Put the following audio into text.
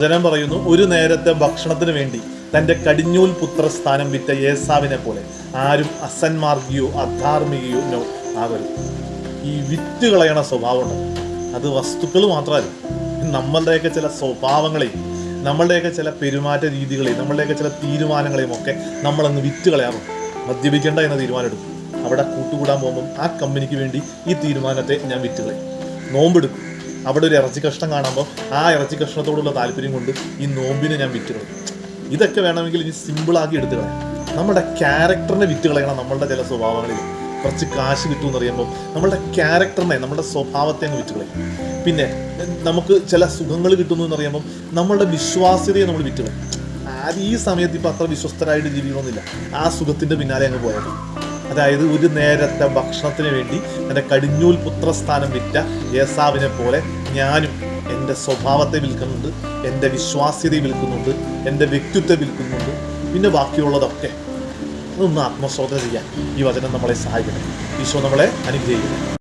വചനം പറയുന്നു ഒരു നേരത്തെ ഭക്ഷണത്തിന് വേണ്ടി തന്റെ കടിഞ്ഞൂൽ പുത്ര സ്ഥാനം വിറ്റ ഏസാവിനെ പോലെ ആരും അസന്മാർഗിയോ അധാർമികയോ ആവരുത്. ഈ വിറ്റ് കളയണ സ്വഭാവമുണ്ട്. അത് വസ്തുക്കൾ മാത്രമല്ല നമ്മളുടെയൊക്കെ ചില സ്വഭാവങ്ങളെയും നമ്മളുടെയൊക്കെ ചില പെരുമാറ്റ രീതികളെയും നമ്മളുടെയൊക്കെ ചില തീരുമാനങ്ങളെയും ഒക്കെ നമ്മളങ്ങ് വിറ്റ് കളയാറുണ്ട് മദ്യപിക്കേണ്ട എന്ന തീരുമാനം എടുക്കും അവിടെ കൂട്ടുകൂടാൻ പോകുമ്പം ആ കമ്പനിക്ക് വേണ്ടി ഈ തീരുമാനത്തെ ഞാൻ വിറ്റ് കളയും നോമ്പെടുക്കും. അവിടെ ഒരു ഇറച്ചി കഷ്ണം കാണുമ്പോൾ ആ ഇറച്ചി കഷ്ണത്തോടുള്ള താല്പര്യം കൊണ്ട് ഈ നോമ്പിനെ ഞാൻ വിറ്റ് കളയും ഇതൊക്കെ വേണമെങ്കിൽ ഇനി സിമ്പിളാക്കി എടുത്തു കളയാം. നമ്മുടെ ക്യാരക്ടറിനെ വിറ്റ് കളയണം നമ്മളുടെ ചില സ്വഭാവങ്ങളിൽ. കുറച്ച് കാശ് കിട്ടുമെന്ന് അറിയുമ്പോൾ നമ്മളുടെ ക്യാരക്ടറിനെ നമ്മുടെ സ്വഭാവത്തെ അങ്ങ് വിറ്റ് കളയും. പിന്നെ നമുക്ക് ചില സുഖങ്ങൾ കിട്ടുന്നു എന്ന് അറിയുമ്പോൾ നമ്മളുടെ വിശ്വാസ്യതയെ നമ്മൾ വിറ്റ് കളയും. ഈ സമയത്ത് ഇപ്പം അത്ര വിശ്വസ്തരായിട്ട് ജീവിക്കണമെന്നില്ല. ആ സുഖത്തിന്റെ പിന്നാലെ അങ്ങ് പോയത് അതായത് ഒരു നേരത്തെ ഭക്ഷണത്തിന് വേണ്ടി എന്റെ കടിഞ്ഞൂൽ പുത്രസ്ഥാനം വിറ്റ യേസാവിനെ പോലെ ഞാനും എന്റെ സ്വഭാവത്തെ വിൽക്കുന്നുണ്ട് എന്റെ വിശ്വാസ്യതയെ വിൽക്കുന്നുണ്ട് എന്റെ വ്യക്തിത്വത്തെ വിൽക്കുന്നുണ്ട്. പിന്നെ ബാക്കിയുള്ളതൊക്കെ ഒന്ന് ആത്മശോധന ചെയ്യാൻ ഈ വചനം നമ്മളെ സഹായിക്കട്ടെ. ഈശോ നമ്മളെ അനുഗ്രഹിക്കട്ടെ.